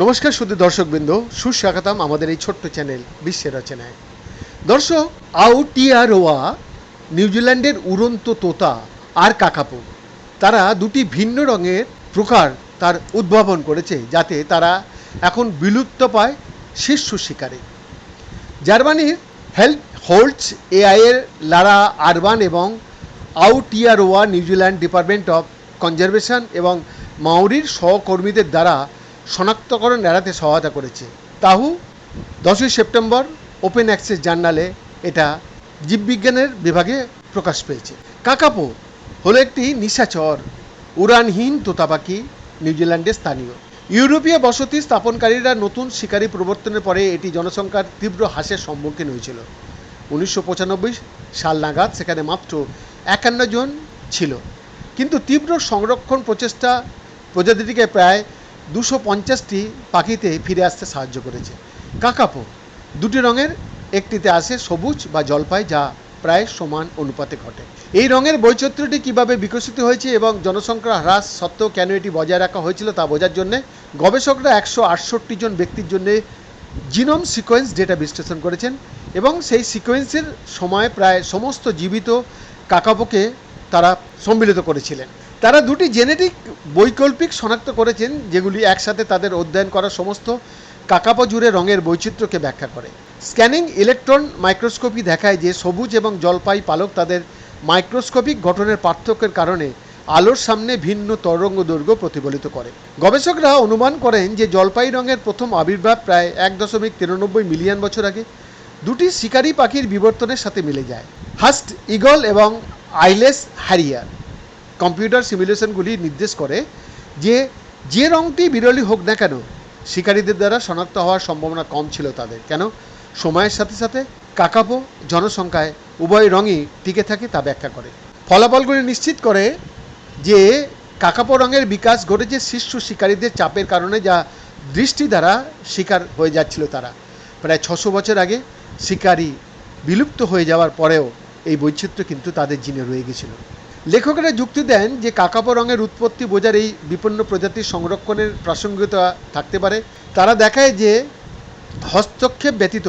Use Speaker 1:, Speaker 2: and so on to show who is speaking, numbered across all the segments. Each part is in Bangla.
Speaker 1: নমস্কার শুধু দর্শকবৃন্দ, সুস্বাগতম আমাদের এই ছোট্ট চ্যানেল, বিশ্বের রচনায়। দর্শক আউটিয়ারোয়া নিউজিল্যান্ডের উড়ন্ত তোতা আর কাকাপো, তারা দুটি ভিন্ন রঙের প্রকার তার উদ্ভাবন করেছে যাতে তারা এখন বিলুপ্ত পায় শীর্ষ শিকারে। জার্মানির হেলথ হোল্ডস এআইয়ের লারা আরবান এবং Aotearoa New Zealand department of conservation এবং মাউরির সহকর্মীদের দ্বারা শনাক্তকরণ এড়াতে সহায়তা করেছে। তাহু, দশই সেপ্টেম্বর ওপেন অ্যাক্সেস জার্নালে এটা জীববিজ্ঞানের বিভাগে প্রকাশ পেয়েছে। কাকাপো হলো একটি নিশাচর, উড়ানহীন তোতা পাখি নিউজিল্যান্ডের স্থানীয়। ইউরোপীয় বসতি স্থাপনকারীরা নতুন শিকারী প্রবর্তনের পরে এটি জনসংখ্যার তীব্র হ্রাসের সম্মুখীন হয়েছিল। উনিশশো পঁচানব্বই সাল নাগাদ সেখানে মাত্র একান্ন জন ছিল। কিন্তু তীব্র সংরক্ষণ প্রচেষ্টা প্রজাতিটিকে প্রায় দুশো পঞ্চাশটি পাখিতে ফিরে আসতে সাহায্য করেছে। কাকাপো দুটি রঙের, একটিতে আসে সবুজ বা জলপাই যা প্রায় সমান অনুপাতে ঘটে। এই রঙের বৈচিত্র্যটি কীভাবে বিকশিত হয়েছে এবং জনসংখ্যা হ্রাস সত্ত্বেও কেন এটি বজায় রাখা হয়েছিল তা বোঝার জন্য গবেষকরা একশো আটষট্টি জন ব্যক্তির জন্য জিনোম সিকোয়েন্স ডেটা বিশ্লেষণ করেছেন এবং সেই সিকোয়েন্সের সময় প্রায় সমস্ত জীবিত কাকাপোকে তারা সম্মিলিত করেছিলেন। তারা দুটি জেনেটিক বৈকল্পিক শনাক্ত করেছেন, যেগুলি একসাথে তাদের অধ্যয়ন করা সমস্ত কাকাপো জুড়ে রঙের বৈচিত্র্যকে ব্যাখ্যা করে। স্ক্যানিং ইলেকট্রন মাইক্রোস্কোপি দেখায় যে সবুজ এবং জলপাই পালক তাদের মাইক্রোস্কোপিক গঠনের পার্থক্যের কারণে আলোর সামনে ভিন্ন তরঙ্গ দৈর্ঘ্য প্রতিফলিত করে। গবেষকরা অনুমান করেন যে জলপাই রঙের প্রথম আবির্ভাব প্রায় এক দশমিক তিরানব্বই মিলিয়ন বছর আগে দুটি শিকারী পাখির বিবর্তনের সাথে মিলে যায়। হাস্ট ইগল এবং আইলেস হ্যারিয়ার কম্পিউটার সিমুলেশনগুলি নির্দেশ করে যে যে রঙটি বিরলই হোক না কেন, শিকারীদের দ্বারা শনাক্ত হওয়ার সম্ভাবনা কম ছিল তাদের। কেন? সময়ের সাথে সাথে কাকাপো জনসংখ্যায় উভয় রঙই টিকে থাকে তা ব্যাখ্যা করে। ফলাফলগুলি নিশ্চিত করে যে, কাকাপো রঙের বিকাশ ঘটেছে শীর্ষ শিকারীদের চাপের কারণে যা দৃষ্টি দ্বারা শিকার হয়ে যাচ্ছিল তারা। প্রায় ছশো বছর আগে শিকারী বিলুপ্ত হয়ে যাওয়ার পরেও এই বৈচিত্র্য কিন্তু তাদের জিনে রয়ে গেছিল। লেখকেরা যুক্তি দেন যে কাকাপো রঙের উৎপত্তি বোঝার এই বিপন্ন প্রজাতির সংরক্ষণের প্রাসঙ্গিকতা থাকতে পারে। তারা দেখায় যে হস্তক্ষেপ ব্যতীত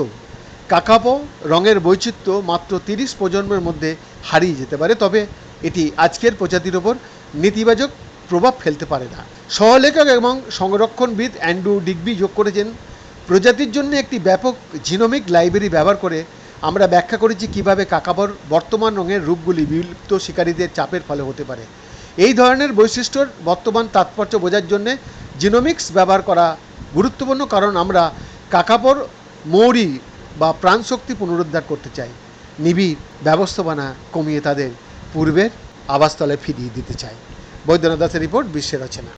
Speaker 1: কাকাপো রঙের বৈচিত্র্য মাত্র তিরিশ প্রজন্মের মধ্যে হারিয়ে যেতে পারে, তবে এটি আজকের প্রজাতির ওপর নেতিবাচক প্রভাব ফেলতে পারে না। সহলেখক এবং সংরক্ষণবিদ অ্যান্ড্রু ডিগবি যোগ করেছেন, প্রজাতির জন্য একটি ব্যাপক জিনোমিক লাইব্রেরি ব্যবহার করে আমরা ব্যাখ্যা করেছি কীভাবে কাকাবর বর্তমান রঙের রূপগুলি বিলুপ্ত শিকারীদের চাপের ফলে হতে পারে। এই ধরনের বৈশিষ্ট্যর বর্তমান তাৎপর্য বোঝার জন্য জিনোমিক্স ব্যবহার করা গুরুত্বপূর্ণ কারণ আমরা কাকাপর মৌরি বা প্রাণশক্তি পুনরুদ্ধার করতে চাই। নিবিড় ব্যবস্থাপনা কমিয়ে তাদের পূর্বের আবাসস্থলে ফিরিয়ে দিতে চাই। বৈদ্যনাথ দাসের রিপোর্ট বিশ্বের রচনা।